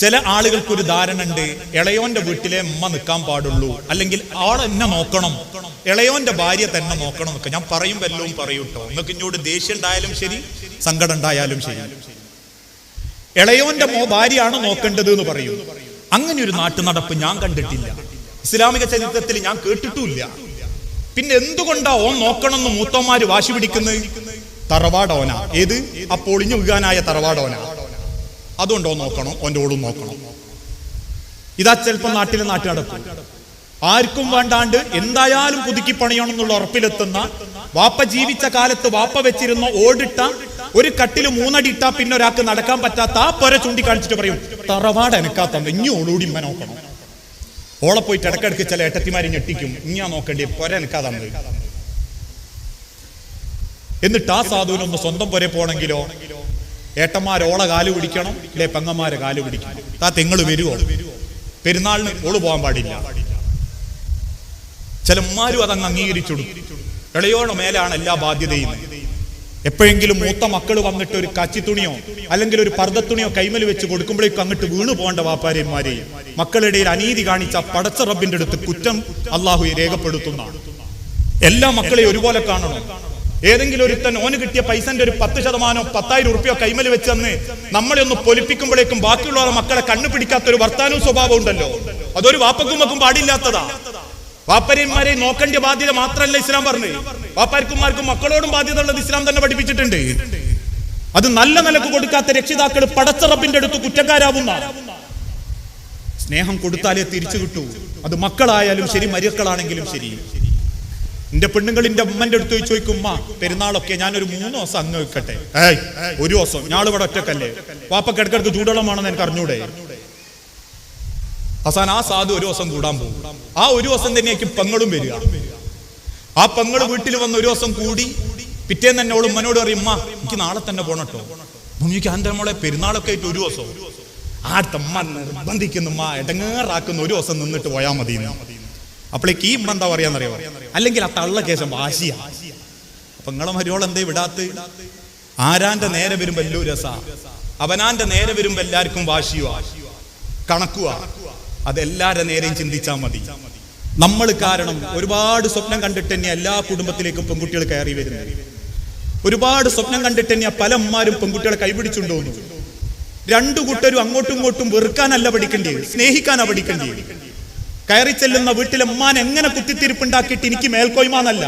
ചില ആളുകൾക്ക് ഒരു ധാരണ ഉണ്ട് ഇളയോന്റെ വീട്ടിലെ അമ്മ നിൽക്കാൻ പാടുള്ളൂ. അല്ലെങ്കിൽ ആൾ എന്നെ നോക്കണം ഇളയോന്റെ ഭാര്യ തന്നെ നോക്കണം എന്നൊക്കെ ഞാൻ പറയും വല്ലതും പറയൂട്ടോ നിങ്ങൾക്ക് ഇങ്ങോട്ട് ദേഷ്യം ഉണ്ടായാലും ശരി സങ്കടം ഉണ്ടായാലും ശരി. ഇളയോന്റെ മോ ഭാര്യയാണ് നോക്കേണ്ടത് എന്ന് പറയും. അങ്ങനെ ഒരു നാട്ടു നടപ്പ് ഞാൻ കണ്ടിട്ടില്ല. ഇസ്ലാമിക ചരിത്രത്തിൽ ഞാൻ കേട്ടിട്ടുമില്ല. പിന്നെ എന്തുകൊണ്ടാ ഓൻ നോക്കണമെന്ന് മൂത്തന്മാര് വാശി പിടിക്കുന്നത്? തറവാടോന. ഏത്? ആ പൊളിഞ്ഞു വീഴാനായ തറവാടോന. അതുകൊണ്ടോ നോക്കണം ഓന്റെ ഓളും നോക്കണം. ഇതാ ചിലപ്പോൾ നാട്ടിലെ നാട്ടിൽ നടക്കും ആർക്കും വേണ്ടാണ്ട് എന്തായാലും പുതുക്കി പണിയണം എന്നുള്ള ഉറപ്പിലെത്തുന്ന വാപ്പ ജീവിച്ച കാലത്ത് വാപ്പ വെച്ചിരുന്ന ഓടിട്ട ഒരു കട്ടിൽ മൂന്നടി ഇട്ടാ പിന്നെ ഒരാൾക്ക് നടക്കാൻ പറ്റാത്ത ആ പൊര ചൂണ്ടിക്കാണിച്ചിട്ട് പറയും തറവാട് എനക്കാത്ത ഇനി ഓളൂടി ഇമ്മ നോക്കണം. ഓളെ പോയിട്ട് ഇടക്കിടക്ക് ചില ഏട്ടത്തിമാരെ ഞെട്ടിക്കും ഇങ്ങാ നോക്കേണ്ടി പൊര എനക്കാതെ എന്നിട്ട് ആ സാധുവിനൊന്ന് സ്വന്തം പൊരെ പോണെങ്കിലോ ഏട്ടന്മാർ ഓളെ കാൽ പിടിക്കണം അല്ലെ പെങ്ങന്മാരെ കാൽ പിടിക്കണം. താ തെങ്ങൾ വരുവോ? പെരുന്നാളിന് ഓൾ പോകാൻ പാടില്ല. ചില ഉമ്മാരും അതങ്ങ് അംഗീകരിച്ചു ഇളയോണ മേലാണ് എല്ലാ ബാധ്യതയും. എപ്പോഴെങ്കിലും മൂത്ത മക്കൾ വന്നിട്ട് ഒരു കച്ചി തുണിയോ അല്ലെങ്കിൽ ഒരു പർദ്ദത്തുണിയോ കൈമൽ വെച്ച് കൊടുക്കുമ്പോഴേക്കും അങ്ങോട്ട് വീണു പോകേണ്ട വാപ്പാരിമാരെ മക്കളുടെ അനീതി കാണിച്ച പടച്ച റബ്ബിന്റെ അടുത്ത് കുറ്റം അള്ളാഹു രേഖപ്പെടുത്തുന്ന. എല്ലാ മക്കളെയും ഒരുപോലെ കാണണം. ഏതെങ്കിലും ഒരുത്തൻ ഓന് കിട്ടിയ പൈസന്റെ ഒരു പത്ത് ശതമാനോ പത്തായിരം ഉറുപ്പ്യോ കൈമൽ വെച്ച് തന്ന് നമ്മളെ ഒന്ന് പൊലിപ്പിക്കുമ്പോഴേക്കും ബാക്കിയുള്ള മക്കളെ കണ്ണു പിടിക്കാത്ത ഒരു വർത്താനവും സ്വഭാവം ഉണ്ടല്ലോ. അതൊരു വാപ്പക്കുമ്മക്കും പാടില്ലാത്തതാ. വാപ്പരന്മാരെ നോക്കേണ്ട ബാധ്യത മാത്രമല്ല ഇസ്ലാം പറഞ്ഞു വാപ്പാർക്കുമാർക്കും മക്കളോടും ബാധ്യത ഉള്ളത് ഇസ്ലാം തന്നെ പഠിപ്പിച്ചിട്ടുണ്ട്. അത് നല്ല നിലയ്ക്ക് കൊടുക്കാത്ത രക്ഷിതാക്കൾ പടച്ച റബ്ബിന്റെ അടുത്ത് കുറ്റക്കാരാവുന്ന സ്നേഹം കൊടുത്താലേ തിരിച്ചു കിട്ടൂ. അത് മക്കളായാലും ശരി മരുക്കളാണെങ്കിലും ശരി. എന്റെ പെണ്ണുങ്ങളിന്റെ ഉമ്മന്റെ അടുത്ത് ചോദിച്ചു ചോദിക്കും ഉമ്മ പെരുന്നാളൊക്കെ ഞാനൊരു മൂന്ന് ദിവസം അങ്ങ് വെക്കട്ടെ ഏയ് ഒരു ദിവസം. ഞാളിവിടെ ഒറ്റക്കല്ലേ? വാപ്പക്ക് ഇടക്കിടക്ക് ചൂടുവെള്ളമാണെന്ന് എനിക്ക് അറിഞ്ഞൂടെ? അവസാനം ആ സാധു ഒരു ദിവസം കൂടാൻ പോകും. ആ ഒരു ദിവസം തന്നെയായിരിക്കും പെങ്ങളും വരിക. ആ പെങ്ങൾ വീട്ടിൽ വന്ന് ഒരു ദിവസം കൂടി പിറ്റേന്ന് തന്നെ ഓളും മനോട് പറയും ഉമ്മ എനിക്ക് നാളെ തന്നെ പോണട്ടോ ഭൂമിക്ക് അന്റെ മോളെ പെരുന്നാളൊക്കെ ആയിട്ട് ഒരു ദിവസം ആ തമ്മ നിർബന്ധിക്കുന്നു ഉമ്മ ഒരു ദിവസം നിന്നിട്ട് പോയാൽ മതി. അപ്പോഴേക്ക് ഈ ഉമ്മ എന്താ പറയാന്നറിയോ? അല്ലെങ്കിൽ ആ തള്ള കേശം വാശിയാ അപ്പൊ നിങ്ങളെ മരിയോൾ എന്തേ വിടാത്ത്? ആരാന്റെ നേരെ വരുമ്പോ എല്ലോ രസ. അവനാന്റെ നേരെ വരുമ്പോ എല്ലാവർക്കും വാശിയുവാ. കണക്കുവാ. അതെല്ലാരുടെ നേരെയും ചിന്തിച്ചാൽ മതി. നമ്മൾ കാരണം ഒരുപാട് സ്വപ്നം കണ്ടിട്ട് തന്നെ എല്ലാ കുടുംബത്തിലേക്കും പെൺകുട്ടികൾ കയറി വരുന്നത്. ഒരുപാട് സ്വപ്നം കണ്ടിട്ട് തന്നെ പല അമ്മമാരും പെൺകുട്ടികളെ കൈപിടിച്ചുണ്ടോന്നു രണ്ടു കൂട്ടരും അങ്ങോട്ടും ഇങ്ങോട്ടും വെറുക്കാനല്ല പഠിക്കേണ്ടത് സ്നേഹിക്കാനാ പഠിക്കേണ്ടത് കയറി ചെല്ലുന്ന വീട്ടിലെ ഉമ്മാൻ എങ്ങനെ കുത്തിത്തിരിപ്പുണ്ടാക്കിയിട്ട് എനിക്ക് മേൽക്കോയ്മന്നല്ല.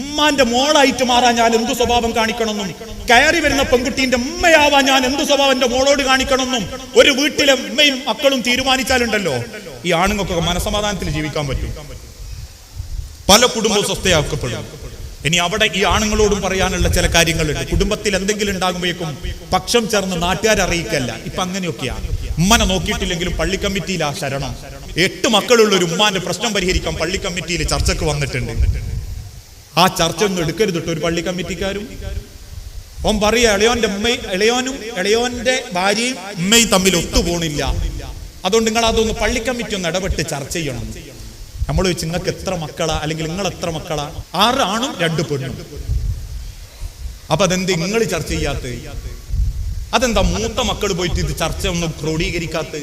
ഉമ്മാന്റെ മോളായിട്ട് മാറാൻ ഞാൻ എന്തു സ്വഭാവം കാണിക്കണമെന്നും കയറി വരുന്ന പെൺകുട്ടീന്റെ ഉമ്മയാവാൻ ഞാൻ എന്തു സ്വഭാവം എന്റെ മോളോട് കാണിക്കണമെന്നും ഒരു വീട്ടിലെ ഉമ്മയും മക്കളും തീരുമാനിച്ചാലുണ്ടല്ലോ. ഈ ആണുങ്ങൾക്കൊക്കെ മനസമാധാനത്തിൽ ജീവിക്കാൻ പറ്റും. പല കുടുംബവും സ്വസ്ഥയാക്കപ്പെടും ഇനി അവിടെ ഈ ആണുങ്ങളോടും പറയാനുള്ള ചില കാര്യങ്ങളുണ്ട്. കുടുംബത്തിൽ എന്തെങ്കിലും ഉണ്ടാകുമ്പോഴേക്കും പക്ഷം ചേർന്ന് നാട്ടുകാരെ അറിയിക്കല്ല. ഇപ്പൊ അങ്ങനെയൊക്കെയാണ് ഉമ്മനെ നോക്കിയിട്ടില്ലെങ്കിലും പള്ളി കമ്മിറ്റിയിലാ ശരണം. എട്ട് മക്കളുള്ള ഒരു ഉമ്മാന്റെ പ്രശ്നം പരിഹരിക്കാൻ പള്ളി കമ്മിറ്റിയിൽ ചർച്ചക്ക് വന്നിട്ടുണ്ട്. ആ ചർച്ച ഒന്നും എടുക്കരുത് കേട്ടോ ഒരു പള്ളി കമ്മിറ്റിക്കാരും. ഓം പറയാ ഇളയോന്റെ ഉമ്മയും ഇളയോനും ഇളയോന്റെ ഭാര്യയും ഉമ്മയും തമ്മിൽ ഒത്തുപോണില്ല. അതുകൊണ്ട് നിങ്ങൾ അതൊന്ന് പള്ളി കമ്മിറ്റി ഒന്ന് ഇടപെട്ട് ചർച്ച ചെയ്യണം. നമ്മൾ ചോദിച്ചു നിങ്ങൾക്ക് എത്ര മക്കളാ? അല്ലെങ്കിൽ നിങ്ങൾ എത്ര മക്കളാ? ആറ് ആണും രണ്ട് പെണ്ണും. അപ്പൊ അതെന്ത്? നിങ്ങൾ ചർച്ച ചെയ്യാത്ത അതെന്താ മൂത്ത മക്കൾ പോയിട്ട് ഇത് ചർച്ച ഒന്നും ക്രോഡീകരിക്കാത്ത?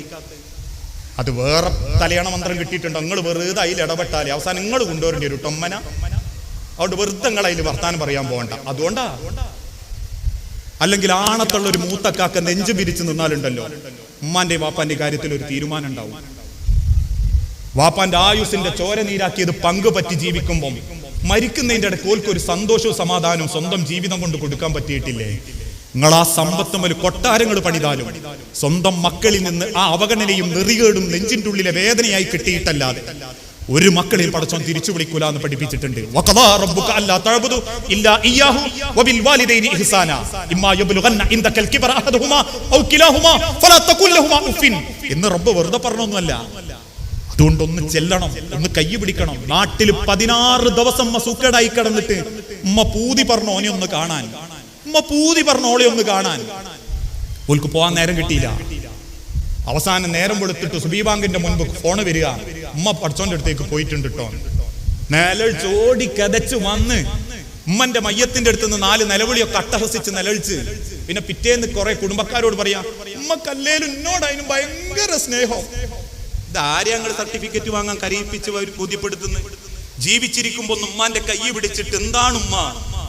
അത് വേറെ തലയണ മന്ത്രം കിട്ടിയിട്ടുണ്ട്. നിങ്ങൾ വെറുതെ അതിൽ ഇടപെട്ടാലേ അവസാനം നിങ്ങൾ കൊണ്ടുവരേണ്ടി ഒരു ടൊമ്മന അതുകൊണ്ട് വെറുതെ നിങ്ങൾ അതിൽ വർത്താനം പറയാൻ പോകണ്ട. അതുകൊണ്ടാ? അല്ലെങ്കിൽ ആണത്തുള്ള ഒരു മൂത്തക്കാക്ക നെഞ്ചു പിരിച്ചു നിന്നാലുണ്ടല്ലോ. ഉമ്മാന്റെ വാപ്പാന്റെ കാര്യത്തിൽ ഒരു തീരുമാനം ഉണ്ടാവും വാപ്പാന്റെ ആയുസിന്റെ ചോര നീരാക്കിയത് പങ്കുപറ്റി ജീവിക്കുമ്പോൾ മരിക്കുന്നതിന്റെ ഇടയ്ക്ക് ഓൽക്ക് ഒരു സന്തോഷവും സമാധാനവും സ്വന്തം ജീവിതം കൊണ്ട് കൊടുക്കാൻ പറ്റിയിട്ടില്ലേ? നിങ്ങൾ ആ സമ്പത്തും ഒരു കൊട്ടാരങ്ങൾ പണിതാലും സ്വന്തം മക്കളിൽ നിന്ന് ആ അവഗണനയും നെറികേടും നെഞ്ചിന്റെ ഉള്ളിലെ വേദനയായി കിട്ടിയിട്ടല്ലാതെ ഒരു മക്കളെയും പടച്ചോൻ തിരിച്ചു വിളിക്കൂല എന്ന് പഠിപ്പിച്ചിട്ടുണ്ട്. എന്ന് റബ്ബ് വെറുതെ പറഞ്ഞൊന്നുമല്ല. അതുകൊണ്ട് ഒന്ന് ചെല്ലണം ഒന്ന് കൈ പിടിക്കണം. നാട്ടിൽ പതിനാറ് ദിവസം ഉമ്മ സൂക്കേടായി കിടന്നിട്ട് ഉമ്മ പൂതി പറഞ്ഞു ഓനെ ഒന്ന് കാണാൻ. ഉമ്മ പൂതി പറഞ്ഞു ഓളെ ഒന്ന് കാണാൻ. ഓൽക്ക് പോകാൻ നേരം കിട്ടിയില്ല. അവസാനം നേരം കൊടുത്തിട്ട് സുബീബാങ്കിന്റെ മുൻപ് ഫോണ് വരിക. ഉമ്മ പഠിച്ചോന്റെ അടുത്തേക്ക് പോയിട്ടുണ്ട് കേട്ടോ നിലവിളിച്ച് ഓടി കതച്ചു വന്ന് ഉമ്മന്റെ മയ്യത്തിന്റെ അടുത്ത് നിന്ന് നാല് നിലവിളിയൊക്കെ അട്ടഹസിച്ച് നിലവിളിച്ച് പിന്നെ പിറ്റേന്ന് കുറെ കുടുംബക്കാരോട് പറയാ ഉമ്മക്കല്ലേലും എന്നോട് ഭയങ്കര സ്നേഹം. ഇത് ഞങ്ങൾ സർട്ടിഫിക്കറ്റ് വാങ്ങാൻ കരയിപ്പിച്ച് അവർ ബോധ്യപ്പെടുത്തുന്നു ജീവിച്ചിരിക്കുമ്പോ ഒന്ന് ഉമ്മാന്റെ കൈ പിടിച്ചിട്ട് എന്താണ് ഉമ്മ?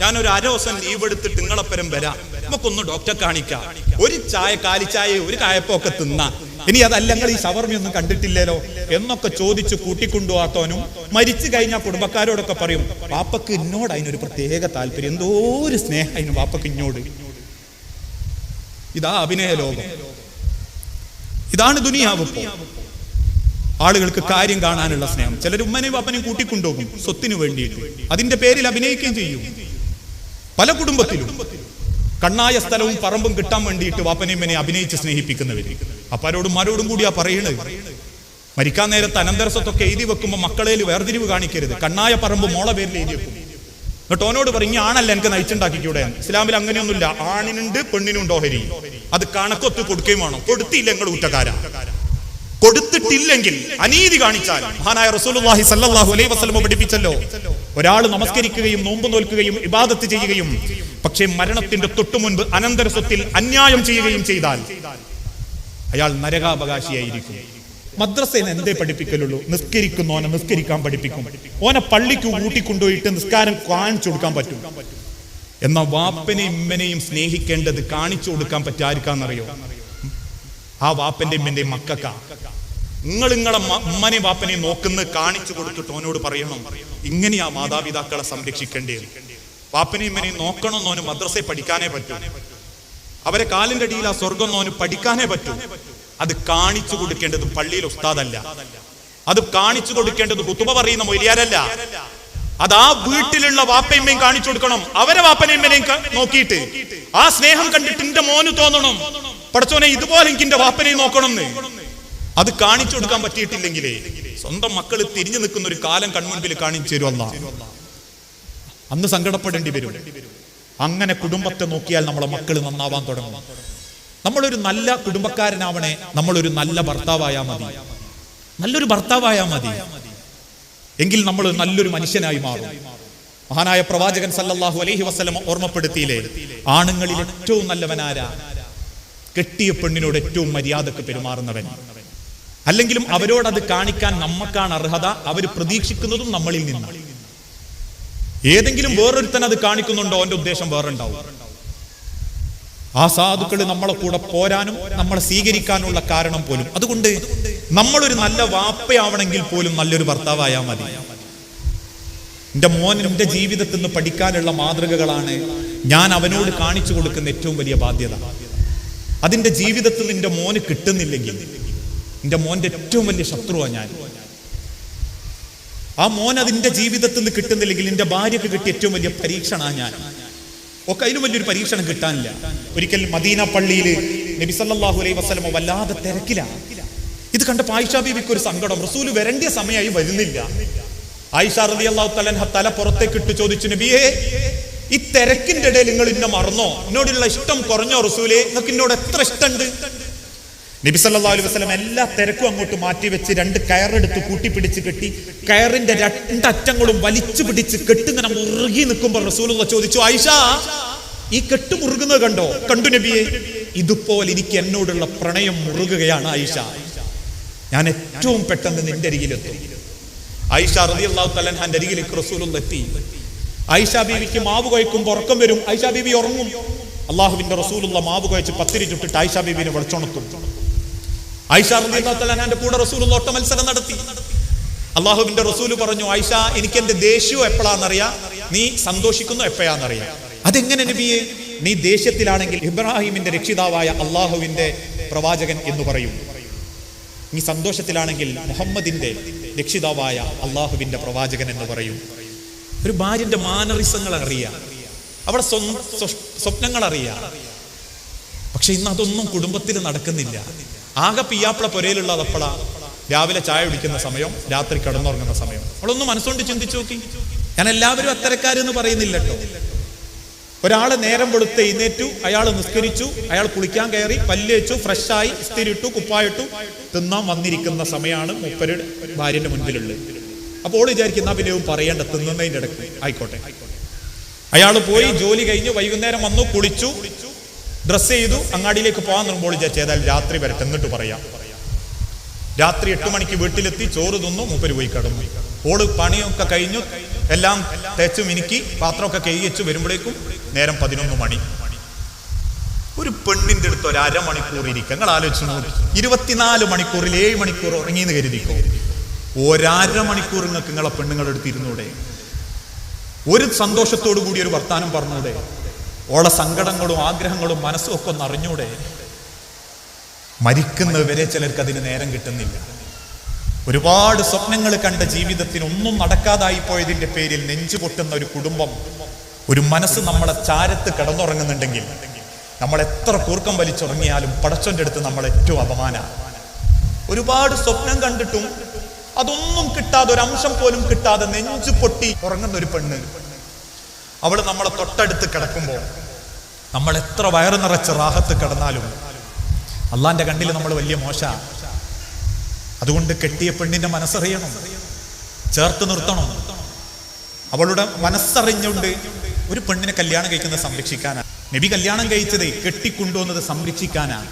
ഞാനൊരു അര ദിവസം ലീവ് എടുത്തിട്ട് നിങ്ങളെപ്പരം വരാം. നമുക്കൊന്ന് ഡോക്ടറെ കാണിക്കാം. ഒരു ചായ കാലിച്ചായ ഒരു കായപ്പൊക്കെ തിന്നാ. ഇനി അതല്ല നിങ്ങൾ ഈ ഷവർമയൊന്നും കണ്ടിട്ടില്ലല്ലോ എന്നൊക്കെ ചോദിച്ച് കൂട്ടിക്കൊണ്ടുപോകാത്തവനും മരിച്ചു കഴിഞ്ഞാൽ കുടുംബക്കാരോടൊക്കെ പറയും പാപ്പക്ക് എന്നോട് അതിനൊരു പ്രത്യേക താല്പര്യം. എന്തോ ഒരു സ്നേഹം അതിന് പാപ്പക്ക് ഇന്നോട്. ഇതാ അഭിനയ ലോകം. ഇതാണ് ദുനിയാവ് ആളുകൾക്ക് കാര്യം കാണാനുള്ള സ്നേഹം. ചിലർ ഉമ്മനെയും പാപ്പനെയും കൂട്ടിക്കൊണ്ടുപോകും സ്വത്തിനു വേണ്ടിയിട്ട്. അതിന്റെ പേരിൽ അഭിനയിക്കുകയും ചെയ്യും. പല കുടുംബത്തിലും കണ്ണായ സ്ഥലവും പറമ്പും കിട്ടാൻ വേണ്ടിയിട്ട് വാപ്പനെയും അഭിനയിച്ച് സ്നേഹിപ്പിക്കുന്നവര്. അപ്പാരോടും മാരോടും കൂടിയാ പറയണത്. മരിക്കാൻ നേരത്ത് അനന്തരസത്തൊക്കെ എഴുതി വെക്കുമ്പോൾ മക്കളേൽ വേർതിരിവ് കാണിക്കരുത്. കണ്ണായ പറമ്പ് മോളെ പേരിൽ എഴുതി വെക്കും. എന്നിട്ട് ഓനോട് പറയും ആണല്ല എനിക്ക് നയിച്ചുണ്ടാക്കിക്കൂടെ? ഇസ്ലാമിൽ അങ്ങനെയൊന്നുമില്ല. ആണിനുണ്ട് പെണ്ണിനുണ്ട് ഓഹരി. അത് കണക്കൊത്ത് കൊടുക്കുകയും വേണം. കൊടുത്തില്ല നിങ്ങൾ കുറ്റക്കാരാ. കൊടുത്തിട്ടില്ലെങ്കിൽ അനീതി കാണിച്ചാൽ മഹാനായ റസൂലുള്ളാഹി അലൈഹി വസല്ലം പഠിപ്പിച്ചല്ലോ. ഒരാൾ നമസ്കരിക്കുകയും നോമ്പ് നോൽക്കുകയും ഇബാദത്ത് ചെയ്യുകയും പക്ഷേ മരണത്തിന്റെ തൊട്ടു മുൻപ് അനന്തര സ്വത്തിൽ അന്യായം ചെയ്യുകയും ചെയ്താൽ അയാൾ നരകാവകാശിയായിരിക്കും. മദ്രസയിൽ എന്തേ പഠിപ്പിക്കലുള്ളൂ? നിസ്കരിക്കുന്നു ഓനെ നിസ്കരിക്കാൻ പഠിപ്പിക്കും. ഓനെ പള്ളിക്ക് കൂട്ടിക്കൊണ്ടുപോയിട്ട് നിസ്കാരം കാണിച്ചു കൊടുക്കാൻ പറ്റും. എന്ന വാപ്പനെയും ഇമ്മനെയും സ്നേഹിക്കേണ്ടത് കാണിച്ചു കൊടുക്കാൻ പറ്റാർക്കാന്നറിയോ ആ വാപ്പന്റെ ഇമ്മന്റെ മക്കക്ക. നിങ്ങൾ നിങ്ങളെ ഉമ്മനെ വാപ്പനെ നോക്കുന്ന കാണിച്ചു കൊടുത്തിട്ട് ഓനോട് പറയണം ഇങ്ങനെയാ മാതാപിതാക്കളെ സംരക്ഷിക്കേണ്ടത്. വാപ്പനെയും ഇമ്മനെയും നോക്കണം എന്നോന് മദ്രസയിൽ പഠിക്കാനേ പറ്റൂ. അവരെ കാലിന്റെ അടിയിൽ ആ സ്വർഗം എന്നോന് പഠിക്കാനേ പറ്റൂ. അത് കാണിച്ചു കൊടുക്കേണ്ടത് പള്ളിയിൽ ഉസ്താദല്ല. അത് കാണിച്ചു കൊടുക്കേണ്ടത് കുത്തുബ പറയുന്ന മൊലിയാരല്ല അത് ആ വീട്ടിലുള്ള വാപ്പയമ്മയും കാണിച്ചു കൊടുക്കണം. അവരെ വാപ്പനയമ്മനെയും നോക്കിയിട്ട് ആ സ്നേഹം കണ്ടിട്ട് എന്റെ മോന് തോന്നണം. പഠിച്ചോനെ ഇതുപോലെ എനിക്ക് എന്റെ വാപ്പനെയും നോക്കണം എന്ന് അത് കാണിച്ചു കൊടുക്കാൻ പറ്റിയിട്ടില്ലെങ്കിലേ സ്വന്തം മക്കൾ തിരിഞ്ഞു നിൽക്കുന്ന ഒരു കാലം കൺമുൻപിൽ കാണിച്ചു തരുമല്ല അന്ന് സങ്കടപ്പെടേണ്ടി വരും. അങ്ങനെ കുടുംബത്തെ നോക്കിയാൽ നമ്മളെ മക്കൾ നന്നാവാൻ തുടങ്ങും. നമ്മളൊരു നല്ല കുടുംബക്കാരനാവണേ നമ്മളൊരു നല്ല ഭർത്താവായാ മതി. നല്ലൊരു ഭർത്താവായാ മതി. എങ്കിൽ നമ്മൾ നല്ലൊരു മനുഷ്യനായി മാറും. മഹാനായ പ്രവാചകൻ സല്ലല്ലാഹു അലൈഹി വസ്ലം ഓർമ്മപ്പെടുത്തിയില്ലേ ആണുങ്ങളിൽ ഏറ്റവും നല്ലവനാരാ? കെട്ടിയ പെണ്ണിനോട് ഏറ്റവും മര്യാദയ്ക്ക് പെരുമാറുന്നവൻ. അല്ലെങ്കിലും അവരോട് അത് കാണിക്കാൻ നമ്മക്കാണ് അർഹത അവർ പ്രതീക്ഷിക്കുന്നതും നമ്മളിൽ നിന്നാണ്. ഏതെങ്കിലും വേറൊരുത്തൻ അത് കാണിക്കുന്നുണ്ടോ? അവന്റെ ഉദ്ദേശം വേറുണ്ടാവും. ആ സാധുക്കൾ നമ്മളെ കൂടെ പോരാനും നമ്മളെ സ്വീകരിക്കാനുള്ള കാരണം പോലും. അതുകൊണ്ട് നമ്മളൊരു നല്ല വാപ്പയാവണമെങ്കിൽ പോലും നല്ലൊരു ഭർത്താവായാൽ മതി. എന്റെ മോൻ എന്റെ ജീവിതത്തിൽ നിന്ന് പഠിക്കാനുള്ള മാതൃകകളാണ് ഞാൻ അവനോട് കാണിച്ചു കൊടുക്കുന്ന ഏറ്റവും വലിയ ബാധ്യത. അതിന്റെ ജീവിതത്തിൽ നിന്റെ മോന് കിട്ടുന്നില്ലെങ്കിൽ എന്റെ മോന്റെ ഏറ്റവും വലിയ ശത്രുവാണ് ഞാൻ. ആ മോൻ അതിന്റെ ജീവിതത്തിൽ നിന്ന് കിട്ടുന്നില്ലെങ്കിൽ എന്റെ ഭാര്യക്ക് കിട്ടിയ ഏറ്റവും വലിയ പരീക്ഷണമാണ് ഞാൻ. ഒക്കെ അതിലും വലിയൊരു പരീക്ഷണം കിട്ടാനില്ല. ഒരിക്കൽ മദീന പള്ളിയിൽ നബി സല്ലല്ലാഹു അലൈഹി വസല്ലമ വല്ലാതെ തിരക്കിലാണ് ഇത് കണ്ട ആയിഷ ബീവിക്ക് ഒരു സങ്കടം. റസൂൽ വരേണ്ട സമയമായി വരുന്നില്ല. ആയിഷ റളിയല്ലാഹു തലൻഹ തല പുറത്തേക്ക് ഇട്ട് ചോദിച്ചു നബിയേ ഈ തിരക്കിന്റെ ഇടയിൽ നിങ്ങൾ ഇന്നെ മറന്നോ? എന്നോടുള്ള ഇഷ്ടം കുറഞ്ഞോ റസൂലെ? നിങ്ങൾക്ക് എന്നോട് എത്ര ഇഷ്ടമുണ്ട്? നബി സല്ലല്ലാഹു അലൈഹി വസല്ലം എല്ലാ തിരക്കും അങ്ങോട്ട് മാറ്റി വെച്ച് രണ്ട് കയറെടുത്ത് കൂട്ടിപ്പിടിച്ച് കെട്ടി കയറിന്റെ രണ്ടറ്റങ്ങളും വലിച്ചു പിടിച്ച് കെട്ടിങ്ങനെ മുറുകി നിൽക്കുമ്പോൾ റസൂലുള്ള ചോദിച്ചു ആയിഷ ഈ കെട്ട് മുറുകുന്നത് കണ്ടോ? കണ്ടു നബിയെ ഇതുപോലെ എനിക്ക് എന്നോടുള്ള പ്രണയം മുറുകുകയാണ് ആയിഷ. ഞാൻ ഏറ്റവും പെട്ടെന്ന് നിന്റെ അരികിലെത്തും. ആയിഷ റളിയല്ലാഹു തലൻഹാന്റെ അരികിലേക്ക് റസൂലുള്ള എത്തി. ആയിഷ ബീവിക്ക് മാവ് കഴിക്കുമ്പോൾ ഉറക്കം വരും. ആയിഷ ബീവി ഉറങ്ങും. അള്ളാഹുവിന്റെ റസൂലുള്ള മാവ് കുഴച്ച് പത്തിരി ചുട്ടിട്ട് ആയിഷ ബീവിനെ വിളിച്ചുണർത്തും തലൻഹാന്റെ കൂടെ റസൂൽ ഓട്ട മത്സരം നടത്തി. അള്ളാഹുവിന്റെ റസൂൽ പറഞ്ഞു ഐഷ എനിക്ക് എന്റെ ദേഷ്യവും എപ്പോഴാണെന്നറിയാ നീ സന്തോഷിക്കുന്നു എപ്പോഴാണെന്നറിയാം അതെങ്ങനെ നബിയെ? നീ ദേഷ്യത്തിലാണെങ്കിൽ ഇബ്രാഹിമിന്റെ രക്ഷിതാവായ അള്ളാഹുവിന്റെ പ്രവാചകൻ എന്ന് പറയും. നീ സന്തോഷത്തിലാണെങ്കിൽ മുഹമ്മദിന്റെ രക്ഷിതാവായ അള്ളാഹുവിന്റെ പ്രവാചകൻ എന്ന് പറയും. ഒരു ഭാര്യന്റെ മാനറിസങ്ങൾ അറിയാം അവിടെ സ്വ- സ്വ- സ്വപ്നങ്ങൾ അറിയാം പക്ഷെ ഇന്ന് അതൊന്നും കുടുംബത്തിൽ നടക്കുന്നില്ല. ആകെ പിയാപ്പിള പുരയിലുള്ള അതപ്പള രാവിലെ ചായ കുടിക്കുന്ന സമയം രാത്രി കിടന്നുറങ്ങുന്ന സമയം. അവളൊന്ന് മനസ്സുകൊണ്ട് ചിന്തിച്ചു നോക്കി. ഞാൻ എല്ലാവരും അത്തരക്കാരെന്ന് പറയുന്നില്ല കേട്ടോ ഒരാൾ നേരം വെളുത്ത് എഴുന്നേറ്റു അയാൾ നിസ്കരിച്ചു അയാൾ കുളിക്കാൻ കയറി പല്ലേച്ചു ഫ്രഷായി ഇസ്തിരിട്ടു കുപ്പായിട്ടു. തിന്നാൻ വന്നിരിക്കുന്ന സമയമാണ് മുപ്പരുടെ ഭാര്യന്റെ മുൻപിലുള്ളത്. അപ്പോൾ വിചാരിക്കുന്ന പിന്നെ പറയേണ്ട തിന്നുന്നതിന്റെ ഇടയ്ക്ക്. ആയിക്കോട്ടെ. അയാൾ പോയി ജോലി കഴിഞ്ഞ് വൈകുന്നേരം വന്നു കുളിച്ചു. ഡ്രസ്സ് ചെയ്തു അങ്ങാടിയിലേക്ക് പോകാൻ തുടങ്ങുമ്പോൾ വിചാരിച്ചു ഏതായാലും രാത്രി വരട്ടെ എന്നിട്ട് പറയാം. രാത്രി എട്ട് മണിക്ക് വീട്ടിലെത്തി ചോറ് തിന്നു മൂപ്പര് പോയി കിടന്നു. ഓൾ പണിയൊക്കെ കഴിഞ്ഞു എല്ലാം തേച്ചു മിനുക്കി പാത്രമൊക്കെ കൈവച്ച് വരുമ്പോഴേക്കും നേരം പതിനൊന്ന് മണി. ഒരു പെണ്ണിന്റെ അടുത്ത് ഒരു അരമണിക്കൂർ ഇരിക്കുക നിങ്ങൾ ആലോചിച്ചു നോക്കി. ഇരുപത്തിനാല് മണിക്കൂറിൽ ഏഴ് മണിക്കൂർ ഉറങ്ങി എന്ന് കരുതിക്കോ? ഒരര മണിക്കൂർ നിങ്ങൾക്ക് നിങ്ങളെ പെണ്ണുങ്ങളെടുത്തിരുന്നൂടെ ഒരു സന്തോഷത്തോടു കൂടി ഒരു വർത്താനം പറഞ്ഞൂടെ? ഓളെ സങ്കടങ്ങളും ആഗ്രഹങ്ങളും മനസ്സും ഒക്കെ ഒന്ന് അറിഞ്ഞൂടെ? മരിക്കുന്നവരെ ചിലർക്ക് അതിന് നേരം കിട്ടുന്നില്ല. ഒരുപാട് സ്വപ്നങ്ങൾ കണ്ട ജീവിതത്തിന് ഒന്നും നടക്കാതായി പോയതിന്റെ പേരിൽ നെഞ്ചു പൊട്ടുന്ന ഒരു കുടുംബം ഒരു മനസ്സ് നമ്മളെ ചാരത്ത് കിടന്നുറങ്ങുന്നുണ്ടെങ്കിൽ നമ്മൾ എത്ര കൂർക്കം വലിച്ചുറങ്ങിയാലും പടച്ചോന്റെ അടുത്ത് നമ്മൾ ഏറ്റവും അപമാന. ഒരുപാട് സ്വപ്നം കണ്ടിട്ടും അതൊന്നും കിട്ടാതെ ഒരു അംശം പോലും കിട്ടാതെ നെഞ്ചു പൊട്ടി ഉറങ്ങുന്ന ഒരു പെണ്ണ്. അവൾ നമ്മളെ തൊട്ടടുത്ത് കിടക്കുമ്പോൾ നമ്മൾ എത്ര വയറ് നിറച്ച് റാഹത്ത് കിടന്നാലും അള്ളാന്റെ കണ്ണിൽ നമ്മൾ വലിയ മോശ. അതുകൊണ്ട് കെട്ടിയ പെണ്ണിന്റെ മനസ്സറിയണം. ചേർത്ത് നിർത്തണം. അവളുടെ മനസ്സറിഞ്ഞുകൊണ്ട് ഒരു പെണ്ണിനെ കല്യാണം കഴിക്കുന്നത് സംരക്ഷിക്കാനാണ് നബി കല്യാണം കഴിച്ചത് കെട്ടിക്കൊണ്ടുവന്നത് സംരക്ഷിക്കാനാണ്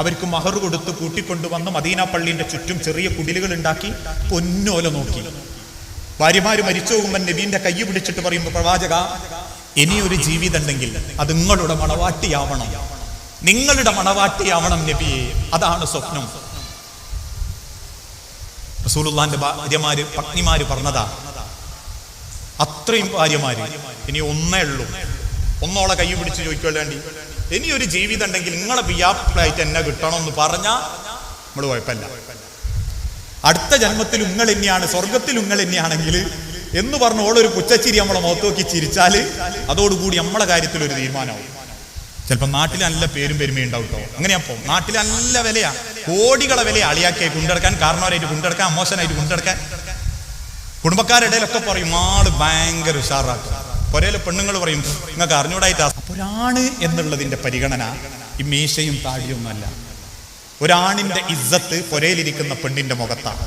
അവർക്ക് മഹർ കൊടുത്ത് കൂട്ടിക്കൊണ്ടുവന്ന് മദീന പള്ളിന്റെ ചുറ്റും ചെറിയ കുടിലുകൾ ഉണ്ടാക്കി പൊന്നോല നോക്കി. ഭാര്യമാര് മരിച്ചു പോകുമ്പോൾ നബീന്റെ കൈ പിടിച്ചിട്ട് പറയുമ്പോൾ പ്രവാചക ഇനിയൊരു ജീവിതം ഉണ്ടെങ്കിൽ അത് നിങ്ങളുടെ മണവാട്ടിയാവണം. നിങ്ങളുടെ മണവാട്ടിയാവണം നബിയെ അതാണ് സ്വപ്നം. റസൂലുള്ളാന്റെ ഭാര്യമാര് പത്നിമാര് പറഞ്ഞതാ. അത്രയും ഭാര്യമാര്. ഇനി ഒന്നേ ഉള്ളൂ. ഒന്നോളെ കൈ പിടിച്ച് ചോദിക്കേണ്ടി ഇനി ഒരു ജീവിതം ഉണ്ടെങ്കിൽ നിങ്ങളെ ബിയാപ്ലായിട്ട് എന്നെ കിട്ടണം എന്ന് പറഞ്ഞാ നമ്മൾ കുഴപ്പമില്ല. അടുത്ത ജന്മത്തിൽ നിങ്ങൾ എന്നെയാണ് സ്വർഗത്തിൽ നിങ്ങൾ തന്നെയാണെങ്കിൽ എന്ന് പറഞ്ഞ ഓളൊരു പുച്ചച്ചിരി നമ്മളെ മുഖത്ത് നോക്കി ചിരിച്ചാൽ അതോടുകൂടി നമ്മളെ കാര്യത്തിൽ ഒരു തീരുമാനമാവും. ചിലപ്പോൾ നാട്ടിൽ നല്ല പേരും പെരുമയും ഉണ്ടാവും കേട്ടോ പോകും നാട്ടിൽ നല്ല വിലയാ. കോടികളെ വില അളിയാക്കിയായി കൊണ്ടെടുക്കാൻ കാരണവരായിട്ട് കൊണ്ടെടുക്കാൻ മോശനായിട്ട് കൊണ്ടെടുക്കാൻ. കുടുംബക്കാരുടെ ഇടയിലൊക്കെ പറയും ആൾ ഭയങ്കര ഉഷാറാക്കും. പൊരയിലെ പെണ്ണുങ്ങൾ പറയും നിങ്ങൾക്ക് അറിഞ്ഞൂടായിട്ട്? ഒരാണ് എന്നുള്ളതിന്റെ പരിഗണന ഈ മീശയും താടിയൊന്നുമല്ല. ഒരാണിന്റെ ഇജ്ജത്ത് പൊരയിലിരിക്കുന്ന പെണ്ണിന്റെ മുഖത്താണ്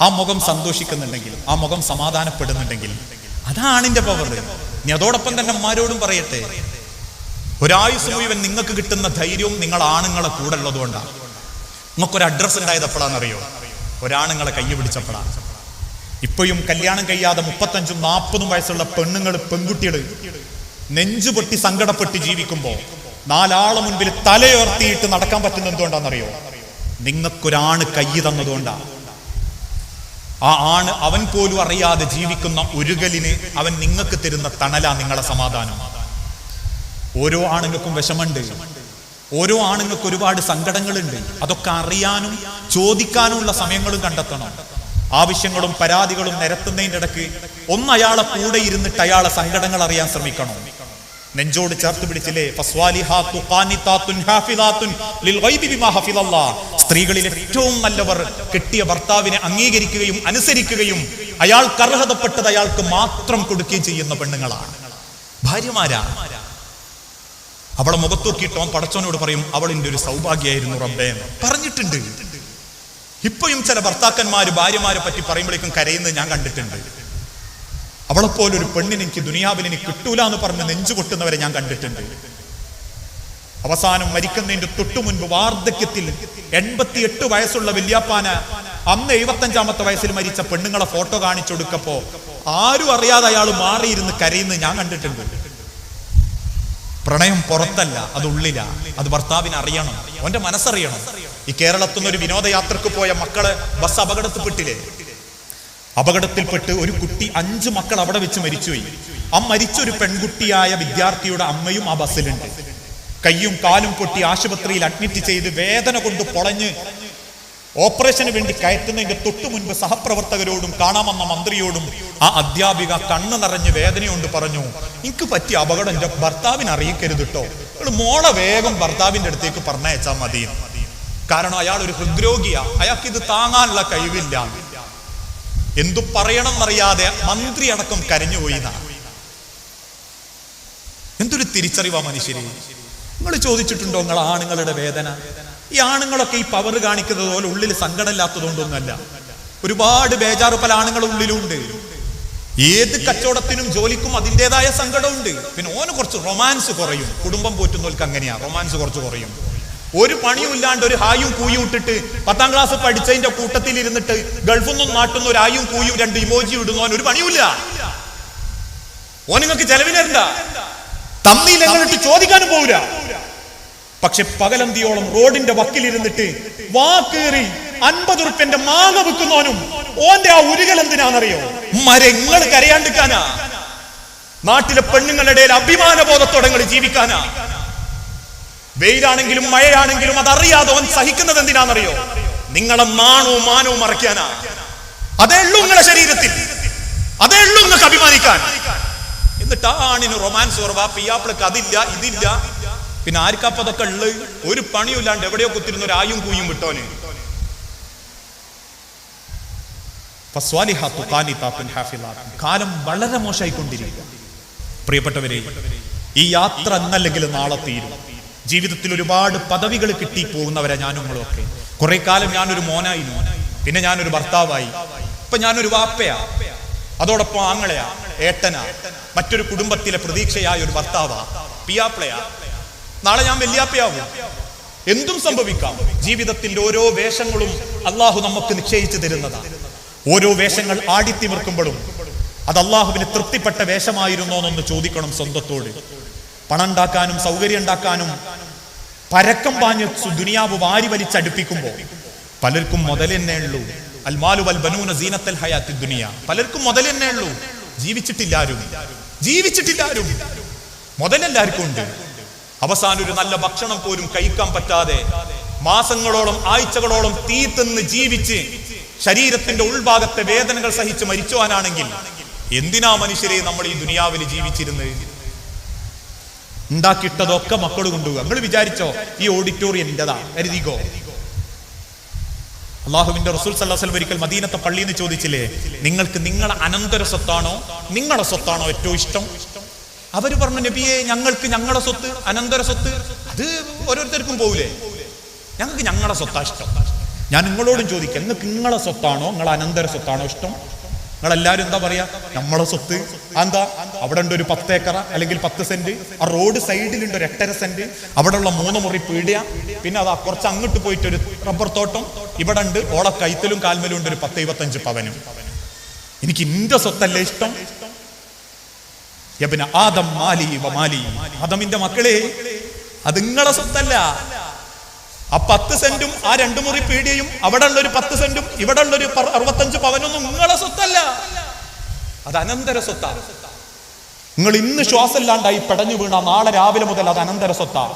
ആ മുഖം സന്തോഷിക്കുന്നുണ്ടെങ്കിൽ ആ മുഖം സമാധാനപ്പെടുന്നുണ്ടെങ്കിൽ അതാണിന്റെ പവർ ഇനി അതോടൊപ്പം തന്നെ അമ്മമാരോടും പറയട്ടെ ഒരായുസ് മുഴുവൻ നിങ്ങൾക്ക് കിട്ടുന്ന ധൈര്യവും നിങ്ങൾ ആണുങ്ങളെ കൂടെ ഉള്ളതുകൊണ്ടാണ് നിങ്ങൾക്ക് ഒരു അഡ്രസ്സ് ഉണ്ടായത് എപ്പോഴാണെന്നറിയോ? ഒരാണുങ്ങളെ കൈ പിടിച്ചപ്പോഴാണ് ഇപ്പോഴും കല്യാണം കഴിയാതെ മുപ്പത്തഞ്ചും നാൽപ്പതും വയസ്സുള്ള പെണ്ണുങ്ങൾ പെൺകുട്ടികൾ നെഞ്ചു പൊട്ടി സങ്കടപ്പെട്ട് ജീവിക്കുമ്പോൾ നാലാളെ മുൻപിൽ തലയുയർത്തിയിട്ട് നടക്കാൻ പറ്റുന്ന എന്തുകൊണ്ടാണെന്നറിയോ? നിങ്ങൾക്കൊരാണ് കൈ തന്നതുകൊണ്ടാണ് ആ ആണ് അവൻ പോലും അറിയാതെ ജീവിക്കുന്ന ഒരുകലിന് അവൻ നിങ്ങൾക്ക് തരുന്ന തണലാ നിങ്ങളെ സമാധാനം. ഓരോ ആണുങ്ങൾക്കും വിഷമുണ്ട് ഓരോ ആണുങ്ങൾക്ക് ഒരുപാട് സങ്കടങ്ങളുണ്ട്. അതൊക്കെ അറിയാനും ചോദിക്കാനുമുള്ള സമയങ്ങളും കണ്ടെത്തണം. ആവശ്യങ്ങളും പരാതികളും നിരത്തുന്നതിന്റെ ഇടയ്ക്ക് ഒന്ന് അയാളെ കൂടെ ഇരുന്നിട്ട് അയാളെ സങ്കടങ്ങൾ അറിയാൻ ശ്രമിക്കണം. നെഞ്ചോട് ചേർത്ത് പിടിച്ചില്ലേ. സ്ത്രീകളിൽ ഏറ്റവും നല്ലവർ കിട്ടിയ ഭർത്താവിനെ അംഗീകരിക്കുകയും അനുസരിക്കുകയും അയാൾക്ക് അർഹതപ്പെട്ടത് അയാൾക്ക് മാത്രം കൊടുക്കുകയും ചെയ്യുന്ന പെണ്ണുങ്ങളാണ്. ഭാര്യമാരാ? അവളെ മുഖത്തൂക്കിയിട്ടോ അവൻ പടച്ചവനോട് പറയും അവളിന്റെ ഒരു സൗഭാഗ്യമായിരുന്നു റബ്ബേ. എന്ന് പറഞ്ഞിട്ടുണ്ട്. ഇപ്പോഴും ചില ഭർത്താക്കന്മാര് ഭാര്യമാരെ പറ്റി പറയുമ്പോഴേക്കും കരയുന്നത് ഞാൻ കണ്ടിട്ടുണ്ട്. അവളെപ്പോലെ ഒരു പെണ്ണിന് എനിക്ക് ദുനിയാവിൽ എനിക്ക് കിട്ടൂല എന്ന് പറഞ്ഞ് നെഞ്ചു കൊട്ടുന്നവരെ ഞാൻ കണ്ടിട്ടുണ്ട്. അവസാനം മരിക്കുന്നതിന്റെ തൊട്ടു മുൻപ് വാർദ്ധക്യത്തിൽ എൺപത്തിയെട്ട് വയസ്സുള്ള വല്യാപ്പാന അന്ന് എഴുപത്തഞ്ചാമത്തെ വയസ്സിൽ മരിച്ച പെണ്ണുങ്ങളെ ഫോട്ടോ കാണിച്ചു കൊടുക്കപ്പോ ആരും അറിയാതെ അയാൾ മാറിയിരുന്ന് കരയുന്നത് ഞാൻ കണ്ടിട്ടുണ്ട്. പ്രണയം പുറത്തല്ല അത് ഉള്ളില. അത് ഭർത്താവിന് അറിയണം അവന്റെ മനസ്സറിയണം. ഈ കേരളത്തിൽ നിന്ന് ഒരു വിനോദയാത്രക്ക് പോയ മക്കൾ ബസ് അപകടത്തിൽപ്പെട്ടില്ലേ? അപകടത്തിൽപ്പെട്ട് ഒരു കുട്ടി അഞ്ച് മക്കൾ അവിടെ വെച്ച് മരിച്ചുപോയി. ആ മരിച്ച ഒരു പെൺകുട്ടിയായ വിദ്യാർത്ഥിയുടെ അമ്മയും ആ ബസ്സിലുണ്ട്. കയ്യും കാലും പൊട്ടി ആശുപത്രിയിൽ അഡ്മിറ്റ് ചെയ്ത് വേദന കൊണ്ട് പൊളഞ്ഞ് ഓപ്പറേഷന് വേണ്ടി കയറ്റുന്നതിന്റെ തൊട്ടു മുൻപ് സഹപ്രവർത്തകരോടും കാണാമെന്ന മന്ത്രിയോടും ആ അധ്യാപിക കണ്ണു നിറഞ്ഞ് വേദനയുണ്ട് പറഞ്ഞു. എനിക്ക് പറ്റിയ അപകടം എന്റെ ഭർത്താവിനെ അറിയിക്കരുത് കേട്ടോ മോളെ വേഗം ഭർത്താവിന്റെ അടുത്തേക്ക് പറഞ്ഞയച്ചാൽ മതി കാരണം അയാൾ ഒരു ഹൃദ്രോഗിയാ. അയാൾക്ക് ഇത് താങ്ങാനുള്ള കഴിവില്ല. എന്തു പറയണം എന്നറിയാതെ മന്ത്രി അടക്കം കരഞ്ഞുപോയി എന്തൊരു തിരിച്ചറിവാ മനുഷ്യരെ. നിങ്ങൾ ചോദിച്ചിട്ടുണ്ടോ നിങ്ങൾ ആണുങ്ങളുടെ വേദന? ഈ ആണുങ്ങളൊക്കെ ഈ പവർ കാണിക്കുന്നത് പോലെ ഉള്ളിൽ സങ്കടമില്ലാത്തതുകൊണ്ടൊന്നല്ല ഒരുപാട് ബേജാറ് പല ആണുങ്ങൾ ഉള്ളിലുണ്ട്. ഏത് കച്ചവടത്തിനും ജോലിക്കും അതിന്റെതായ സങ്കടമുണ്ട്. പിന്നെ ഓന് കുറച്ച് റൊമാൻസ് കുറയും. കുടുംബം പോറ്റുന്നവർക്ക് അങ്ങനെയാ. റൊമാൻസ് കുറച്ച് കുറയും. ഒരു പണിയും ഇല്ലാണ്ട് ഒരു ഹായും കൂയും ഇട്ടിട്ട് പത്താം ക്ലാസ് പഠിച്ചതിന്റെ കൂട്ടത്തിൽ ഇരുന്നിട്ട് ഗൾഫിൽ നിന്നും നാട്ടുന്ന ഒരു ആയും കൂയും രണ്ട് ഇമോജി ഇടുന്നവൻ ഒരു പണിയുമില്ല ഓൻ നിങ്ങൾക്ക് ചെലവിനെന്താ? തമ്മിൽ എങ്ങോട്ട് ചോദിക്കാനും പോവില്ല. പക്ഷെ പകലന്തിയോളം റോഡിന്റെ വക്കിലിരുന്നിട്ട് വാക്കേറി അൻപത് ഉറുപ്പ്യന്റെ മാങ്ങ വിൽക്കുന്നവനും ഓന്റെ ആ ഉരുകൽ എന്തിനാണെന്നറിയോ? മരങ്ങൾ കരയാണ്ടിക്കാനാ നാട്ടിലെ പെണ്ണുങ്ങളുടെ ഇടയിൽ അഭിമാന ബോധത്തോടെ ജീവിക്കാനാ. വെയിലാണെങ്കിലും മഴയാണെങ്കിലും അതറിയാതെ അവൻ സഹിക്കുന്നത് എന്തിനാണെന്നറിയോ? നിങ്ങളെ മാണവും മാനവും മറയ്ക്കാനാ. അതേ ഉള്ളൂ നിങ്ങളെ ശരീരത്തിൽ. അതേ ഉള്ളൂ നിങ്ങൾക്ക് അഭിമാനിക്കാൻ. എന്നിട്ട് ആ ആണിന് റൊമാൻസ് കുറവാ പിയാപ്പിളക്ക് അതില്ല ഇതില്ല. പിന്നെ ആർക്കപ്പ അതൊക്കെ ഉള്ളത് ഒരു പണിയില്ലാണ്ട് എവിടെയോ കുത്തിരുന്ന ഒരു ആയും കൂയും വിട്ടോന്. കാലം വളരെ മോശമായിക്കൊണ്ടിരിക്കുക പ്രിയപ്പെട്ടവരെ ഈ യാത്ര എന്നല്ലെങ്കിൽ നാളെ തീരും. ജീവിതത്തിൽ ഒരുപാട് പദവികൾ കിട്ടി പോകുന്നവരെ ഞാനും നിങ്ങളൊക്കെ കുറെ കാലം ഞാനൊരു മോനായിരുന്നു. പിന്നെ ഞാനൊരു ഭർത്താവായി. ഇപ്പൊ ഞാനൊരു വാപ്പയാ. അതോടൊപ്പം ആങ്ങളയാ ഏട്ടനാ മറ്റൊരു കുടുംബത്തിലെ പ്രതീക്ഷയായ ഒരു ഭർത്താവാ പിയാപ്പിളയാ. നാളെ ഞാൻ വല്യാപ്പയാവും എന്തും സംഭവിക്കാം. ജീവിതത്തിന്റെ ഓരോ വേഷങ്ങളും അള്ളാഹു നമുക്ക് നിശ്ചയിച്ചു തരുന്നതാണ് ഓരോ വേഷങ്ങൾ ആടിത്തിമിർക്കുമ്പോഴും അത് അള്ളാഹുവിന് തൃപ്തിപ്പെട്ട വേഷമായിരുന്നോ എന്നൊന്ന് ചോദിക്കണം സ്വന്തത്തോട്. പണം ഉണ്ടാക്കാനും സൗകര്യം ഉണ്ടാക്കാനും പരക്കം പാഞ്ഞ് ദുനിയാവ് വാരി വലിച്ചടുപ്പിക്കുമ്പോൾ പലർക്കും മുതൽ തന്നെ ഉള്ളൂ. അൽമാലു വൽ ബനൂന സീനത്തൽ ഹയാത്തി ദുനിയ. പലർക്കും മുതൽ തന്നെ ഉള്ളൂ. ജീവിച്ചിട്ടില്ലാരും. ജീവിച്ചിട്ടില്ലാരും. മുതലെല്ലാവർക്കും ഉണ്ട്. അവസാനം ഒരു നല്ല ഭക്ഷണം പോലും കഴിക്കാൻ പറ്റാതെ മാസങ്ങളോളം ആഴ്ചകളോളം തീ തിന്ന് ജീവിച്ച് ശരീരത്തിന്റെ ഉൾഭാഗത്തെ വേദനകൾ സഹിച്ച് മരിച്ചുവാനാണെങ്കിൽ എന്തിനാ മനുഷ്യരെ നമ്മൾ ഈ ദുനിയാവിൽ ജീവിച്ചിരുന്നത്? ഉണ്ടാക്കിയിട്ടതൊക്കെ മക്കൾ കൊണ്ടുപോകുക നിങ്ങൾ വിചാരിച്ചോ ഈ ഓഡിറ്റോറിയം എന്റേതാ കരുതിക്കോ? അള്ളാഹുവിന്റെ റസൂൽ സല്ലാസ്ലം ഒരിക്കൽ മദീനത്തെ പള്ളിയിൽ നിന്ന് ചോദിച്ചില്ലേ നിങ്ങൾക്ക് നിങ്ങളെ അനന്തര സ്വത്താണോ? നിങ്ങളെ സ്വത്താണോ ഏറ്റവും ഇഷ്ടം? അവർ പറഞ്ഞു നബിയെ ഞങ്ങൾക്ക് ഞങ്ങളുടെ സ്വത്ത് അനന്തര സ്വത്ത്. അത് ഓരോരുത്തർക്കും പോവില്ലേ? ഞങ്ങൾക്ക് ഞങ്ങളുടെ സ്വത്താ ഇഷ്ടം. ഞാൻ നിങ്ങളോടും ചോദിക്കാം നിങ്ങൾക്ക് നിങ്ങളെ സ്വത്താണോ? നിങ്ങളെ അനന്തര സ്വത്താണോ ഇഷ്ടം? നിങ്ങളെല്ലാരും എന്താ പറയാ? നമ്മളെ സ്വത്ത്. എന്താ അവിടെ ഉണ്ട് ഒരു പത്ത് ഏക്കറ അല്ലെങ്കിൽ പത്ത് സെന്റ്. ആ റോഡ് സൈഡിലുണ്ട് ഒരു എട്ടര സെന്റ്. അവിടെയുള്ള മൂന്ന് മുറി പീടിയ. പിന്നെ അതാ കുറച്ച് അങ്ങോട്ട് പോയിട്ട് ഒരു റബ്ബർ തോട്ടം. ഇവിടെ ഉണ്ട് ഓളെ കൈത്തലും കാൽമലും ഉണ്ട് ഒരു പത്ത് ഇരുപത്തഞ്ച് പവനും. എനിക്ക് ഇന്റെ സ്വത്തല്ലേ ഇഷ്ടം? ആദം മാലി മാലി. ആദമിന്റെ മക്കളെ അത് നിങ്ങളെ സ്വത്തല്ല. ആ പത്ത് സെന്റും ആ രണ്ടു മുറി പീടിയയും അവിടെ ഉള്ള ഒരു പത്ത് സെന്റും ഇവിടെ ഉള്ള ഒരു അറുപത്തഞ്ച് പവനൊന്നും നിങ്ങളെ സ്വത്തല്ല. അത് അനന്തര സ്വത്താ. നിങ്ങൾ ഇന്ന് ശ്വാസമില്ലാണ്ടായി പെടഞ്ഞു വീണ നാളെ രാവിലെ മുതൽ അത് അനന്തര സ്വത്താ.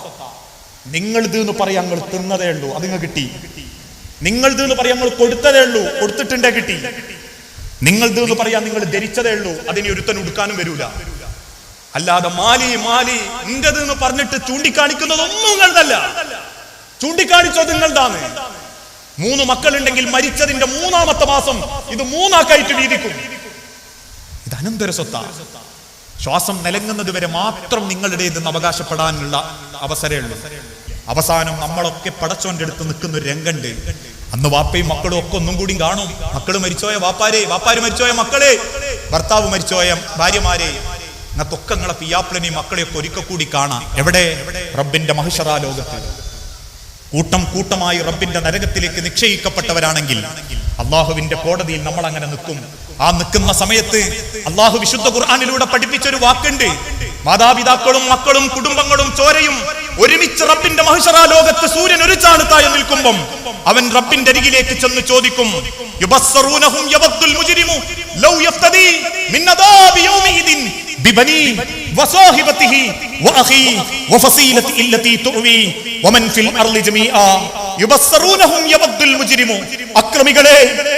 നിങ്ങൾ ഇത് എന്ന് പറയാൻ നിങ്ങൾ തിന്നതേ ഉള്ളൂ. അത് നിങ്ങൾ കിട്ടി. നിങ്ങൾ ഇത് എന്ന് പറയാൻ നിങ്ങൾ കൊടുത്തതേ ഉള്ളൂ. കൊടുത്തിട്ടുണ്ടേ കിട്ടി. നിങ്ങൾ ഇത് എന്ന് പറയാൻ നിങ്ങൾ ധരിച്ചതേ ഉള്ളൂ. അതിനി ഒരുത്തൻ ഉടുക്കാനും വരൂല. അല്ലാതെ മാലി മാലി എന്ന് പറഞ്ഞിട്ട് ചൂണ്ടിക്കാണിക്കുന്നതൊന്നും നിങ്ങളതല്ല. ചൂണ്ടിക്കാണിച്ചോ നിങ്ങളുതാണ് മൂന്ന് മക്കളുണ്ടെങ്കിൽ മരിച്ചതിന്റെ മൂന്നാമത്തെ മാസം ഇത് മൂന്നാക്കായിട്ട് വീതിക്കും. ഇത് അനന്തര സ്വത്ത. ശ്വാസം നിലങ്ങുന്നത് വരെ മാത്രം നിങ്ങളുടെ ഇതെന്ന് അവകാശപ്പെടാനുള്ള അവസരമുള്ളൂ. അവസാനം നമ്മളൊക്കെ പടച്ചോന്റെ അടുത്ത് നിൽക്കുന്ന ഒരു രംഗണ്ട് അന്ന് വാപ്പയും മക്കളും ഒക്കെ ഒന്നും കൂടി കാണും. മക്കൾ മരിച്ചോയ വാപ്പാരെ വാപ്പാര് മരിച്ചോയ മക്കളെ ഭർത്താവ് മരിച്ചോയ ഭാര്യമാരെ. ഇന്നത്തൊക്കെ നിങ്ങളെ പിയാപ്പിളനെയും മക്കളെയൊക്കെ ഒരിക്കൽ കൂടി കാണാം. എവിടെ? റബ്ബിന്റെ മഹിഷറാ ലോകത്ത്. കൂട്ടം കൂട്ടമായി റബ്ബിന്റെ നരകത്തിലേക്ക് നിക്ഷയിക്കപ്പെട്ടവരാണെങ്കിൽ അള്ളാഹുവിന്റെ കോടതിയിൽ നമ്മൾ അങ്ങനെ നിൽക്കും. ആ നിൽക്കുന്ന സമയത്ത് അള്ളാഹു വിശുദ്ധ ഖുർആാനിലൂടെ പഠിപ്പിച്ചൊരു വാക്കുണ്ട്. മാതാപിതാക്കളും മക്കളും കുടുംബങ്ങളും ചോരയും ഒരുമിച്ച് റബ്ബിന്റെ മഹിഷറാ ലോകത്ത് സൂര്യൻ ഒരു ചാണത്തായി നിൽക്കുമ്പം അവൻ റബ്ബിന്റെ അരികിലേക്ക് ചെന്ന് ചോദിക്കും യഫ്തദി മിൻ അക്രമികളെ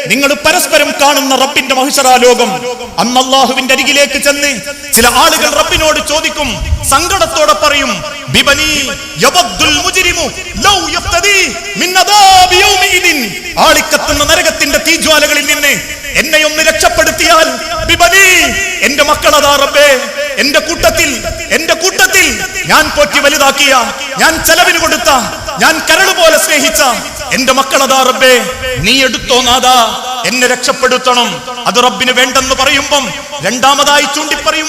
നിങ്ങൾ പരസ്പരം കാണുന്ന റബ്ബിന്റെ മഹിഷറാലോകം അന്ന് അള്ളാഹുവിന്റെ അരികിലേക്ക് ചെന്ന് ചില ആളുകൾ റബ്ബിനോട് ചോദിക്കും സങ്കടത്തോടെ പറയും ബിബനി ആളിക്കത്തുന്ന നരകത്തിന്റെ തീജ്വാലകളിൽ നിന്ന് എന്നെ ഒന്ന് രക്ഷപ്പെടുത്തിയാൽ എന്റെ മക്കളതാ റബ്ബേ എന്റെ കൂട്ടത്തിൽ എന്റെ കൂട്ടത്തിൽ ഞാൻ പോറ്റി വലുതാക്കിയ ഞാൻ ചെലവിന് കൊടുത്ത ഞാൻ കരൾ പോലെ സ്നേഹിച്ച എന്റെ മക്കളതാ റബ്ബേ നീ എടുത്തോ നാദാ എന്നെ രക്ഷപ്പെടുത്തണം. അത് റബ്ബിന് വേണ്ടെന്ന് പറയുമ്പം രണ്ടാമതായി ചൂണ്ടിപ്പറയും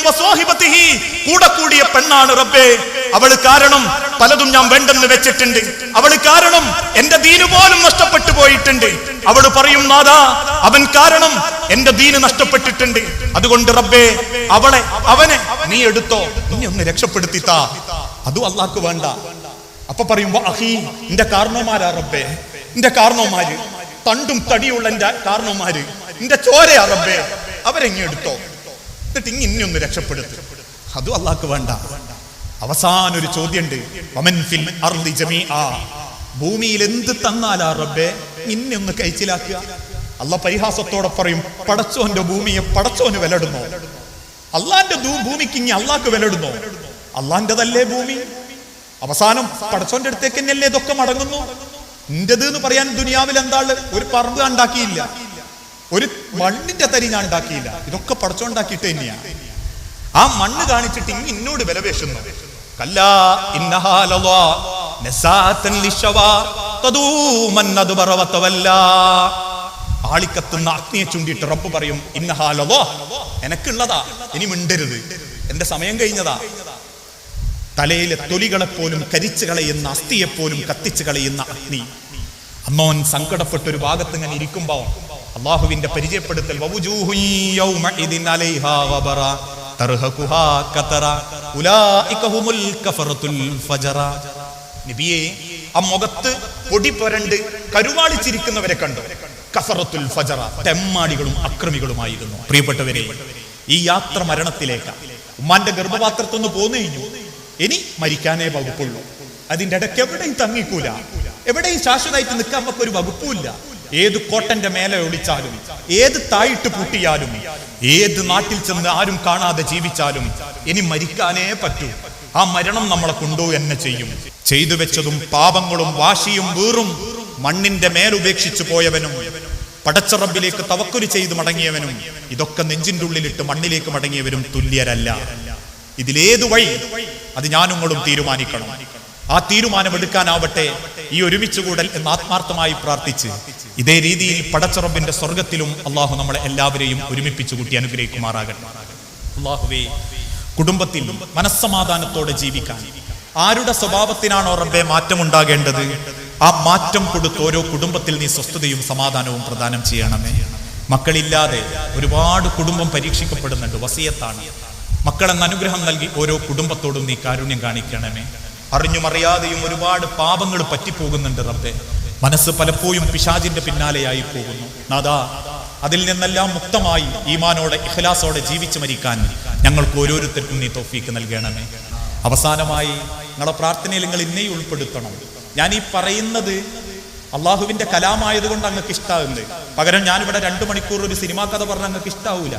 കൂടെ കൂടിയ പെണ്ണാണ് റബ്ബേ. അവൾ കാരണം പലതും ഞാൻ വേണ്ടെന്ന് വെച്ചിട്ടുണ്ട്. അവൾ കാരണം എന്റെ ദീന് പോലും നഷ്ടപ്പെട്ടു പോയിട്ടുണ്ട്. അവൾ പറയും നാദാ അവൻ കാരണം എന്റെ ദീന് നഷ്ടപ്പെട്ടിട്ടുണ്ട്. അതുകൊണ്ട് റബ്ബേ അവളെ അവനെ നീ എടുത്തോ. നീ ഒന്ന് രക്ഷപ്പെടുത്തിത്താ അതും അള്ളാഹ്ക്ക് വേണ്ട. അപ്പൊ പറയുമ്പോ അഹീ എന്റെ കാരണമാരാ റബ്ബേ. എന്റെ കാരണവന്മാര്. തണ്ടും തടിയുള്ള എന്റെ കാരണവന്മാര്. എന്റെ ചോരയാ റബ്ബേ. അവരെങ്ങി എടുത്തോ? എന്നിട്ട് ഇങ്ങി ഒന്ന് രക്ഷപ്പെടുത്തു. അതും അള്ളാഹ്ക്ക് വേണ്ട. അവസാന ഒരു ജമീആ. ഭൂമിയിൽ എന്ത് തന്നാലാ റബ്ബേ? ഇന്നെ ഒന്ന് കഴിച്ചിലാക്കുക. അല്ല പരിഹാസത്തോടെ പറയും പടച്ചോന്റെ ഭൂമിയെ പടച്ചോന് വിലടുന്നോ? അള്ളാന്റെ ഭൂമിക്ക് ഇനി അള്ളാഹ്ക്ക് വിലടുന്നോ? അള്ളാന്റെതല്ലേ ഭൂമി? അവസാനം പടച്ചോന്റെ അടുത്തേക്ക് തന്നെയല്ലേ ഇതൊക്കെ മടങ്ങുന്നു? നിന്റേത് എന്ന് പറയാൻ ദുനിയാവിൽ എന്താണ് ഒരു പറമ്പ് ഉണ്ടാക്കിയില്ല. ഒരു മണ്ണിന്റെ തരി ഞാൻ ഉണ്ടാക്കിയില്ല. ഇതൊക്കെ പടച്ചോണ്ടാക്കിയിട്ട് തന്നെയാ. ആ മണ്ണ് കാണിച്ചിട്ട് ഇങ്ങ് ഇന്നോട് വിലപേശുന്നു. ആളിക്കത്തുന്ന അഗ്നിയെ ചൂണ്ടിയിട്ട് റബ്ബ് പറയും ഇന്നഹാലോ എനക്കുള്ളതാ. ഇനി മിണ്ടരുത്. എന്റെ സമയം കഴിഞ്ഞതാ. തലയിലെ തൊലികളെപ്പോലും കരിച്ചു കളയുന്ന അസ്ഥിയെപ്പോലും കത്തിച്ചു കളയുന്ന അഗ്നി. അമ്മോൻ സങ്കടപ്പെട്ട ഒരു ഭാഗത്ത് ഇങ്ങനെ ഇരിക്കുമ്പോ അള്ളാഹുവിന്റെ പരിചയപ്പെടുത്തൽ നബിയെ ആ മുഖത്ത് പൊടി പുരണ്ട് കരുവാളിച്ചിരിക്കുന്നവരെ കണ്ടു. കഫറത്തുൽ ഫജറ തെമ്മാടികളും അക്രമികളുമായിരുന്നു. പ്രിയപ്പെട്ടവരെ ഈ യാത്ര മരണത്തിലേക്ക്. ഉമ്മാന്റെ ഗർഭപാത്രത്തിൽ നിന്ന് പോന്നു കഴിഞ്ഞു. ഇനി മരിക്കാനേ വകുപ്പുള്ളൂ. അതിന്റെ ഇടയ്ക്ക് എവിടെയും തങ്ങിക്കൂല. എവിടെയും ശാശ്വതമായിട്ട് നിൽക്കാൻ നമുക്ക് ഒരു വകുപ്പുമില്ല. ഏത് കോട്ടന്റെ മേലെ ഒളിച്ചാലും ഏത് തായിട്ട് പൂട്ടിയാലും ഏത് നാട്ടിൽ ചെന്ന് ആരും കാണാതെ ജീവിച്ചാലും ഇനി മരിക്കാനേ പറ്റൂ. ആ മരണം നമ്മളെ കൊണ്ടു എന്നെ ചെയ്യും. ചെയ്തു വെച്ചതും പാപങ്ങളും വാശിയും വീറും മണ്ണിന്റെ മേലുപേക്ഷിച്ചു പോയവനും പടച്ചറബിലേക്ക് തവക്കുരി ചെയ്ത് മടങ്ങിയവനും ഇതൊക്കെ നെഞ്ചിന്റെ ഉള്ളിലിട്ട് മണ്ണിലേക്ക് മടങ്ങിയവരും തുല്യരല്ല. ഇതിലേതു വഴി അത് ഞാനുങ്ങളും തീരുമാനിക്കണം. ആ തീരുമാനമെടുക്കാനാവട്ടെ ഈ ഒരുമിച്ച് കൂടൽ എന്ന് ആത്മാർത്ഥമായി പ്രാർത്ഥിച്ച് ഇതേ രീതിയിൽ പടച്ചുറമ്പിന്റെ സ്വർഗത്തിലും അള്ളാഹു നമ്മളെ എല്ലാവരെയും ഒരുമിപ്പിച്ചു കൂട്ടി അനുഗ്രഹിക്കുമാറാകട്ടെ. അള്ളാഹുവേ കുടുംബത്തിൽ മനസ്സമാധാനത്തോടെ ജീവിക്കാൻ ആരുടെ സ്വഭാവത്തിനാണോ റബ്ബെ മാറ്റമുണ്ടാകേണ്ടത്? ആ മാറ്റം കൊടുത്ത് ഓരോ കുടുംബത്തിൽ നീ സ്വസ്ഥതയും സമാധാനവും പ്രദാനം ചെയ്യണമേ. മക്കളില്ലാതെ ഒരുപാട് കുടുംബം പരീക്ഷിക്കപ്പെടുന്നുണ്ട്. വസിയത്താണ്. മക്കളെന്ന അനുഗ്രഹം നൽകി ഓരോ കുടുംബത്തോടും നീ കാരുണ്യം കാണിക്കണമേ. അറിഞ്ഞും അറിയാതെയും ഒരുപാട് പാപങ്ങൾ പറ്റിപ്പോകുന്നുണ്ട് റബ്ബെ. മനസ്സ് പലപ്പോഴും പിശാചിന്റെ പിന്നാലെയായി പോകുന്നു. നാദാ അതിൽ നിന്നെല്ലാം മുക്തമായി ഈമാനോടെ ഇഖലാസോടെ ജീവിച്ചു മരിക്കാൻ ഞങ്ങൾക്ക് ഓരോരുത്തർക്കും നീ തോഫീക്ക് നൽകണമേ. അവസാനമായി നിങ്ങളെ പ്രാർത്ഥനയിൽ നിങ്ങൾ ഇന്നേ ഉൾപ്പെടുത്തണം. ഞാൻ ഈ പറയുന്നത് അള്ളാഹുവിന്റെ കലാമായത് കൊണ്ട് അങ്ങക്ക് ഇഷ്ടാവുന്നത് പകരം ഞാനിവിടെ രണ്ടു മണിക്കൂർ ഒരു സിനിമാ കഥ പറഞ്ഞ അങ്ങക്ക് ഇഷ്ടാവൂല.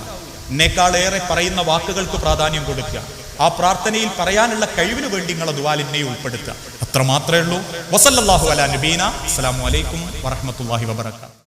എന്നെക്കാളേറെ പറയുന്ന വാക്കുകൾക്ക് പ്രാധാന്യം കൊടുക്കുക. ആ പ്രാർത്ഥനയിൽ പറയാനുള്ള കഴിവിന് വേണ്ടി നിങ്ങളെ ദുവാലിനെ ഉൾപ്പെടുത്തുക. അത്ര മാത്രമേ ഉള്ളൂ. വസല്ലാഹു അല നബീന. അസ്സലാമു അലൈക്കും വറഹമത്തല്ലാഹി വബർക്കാത്തു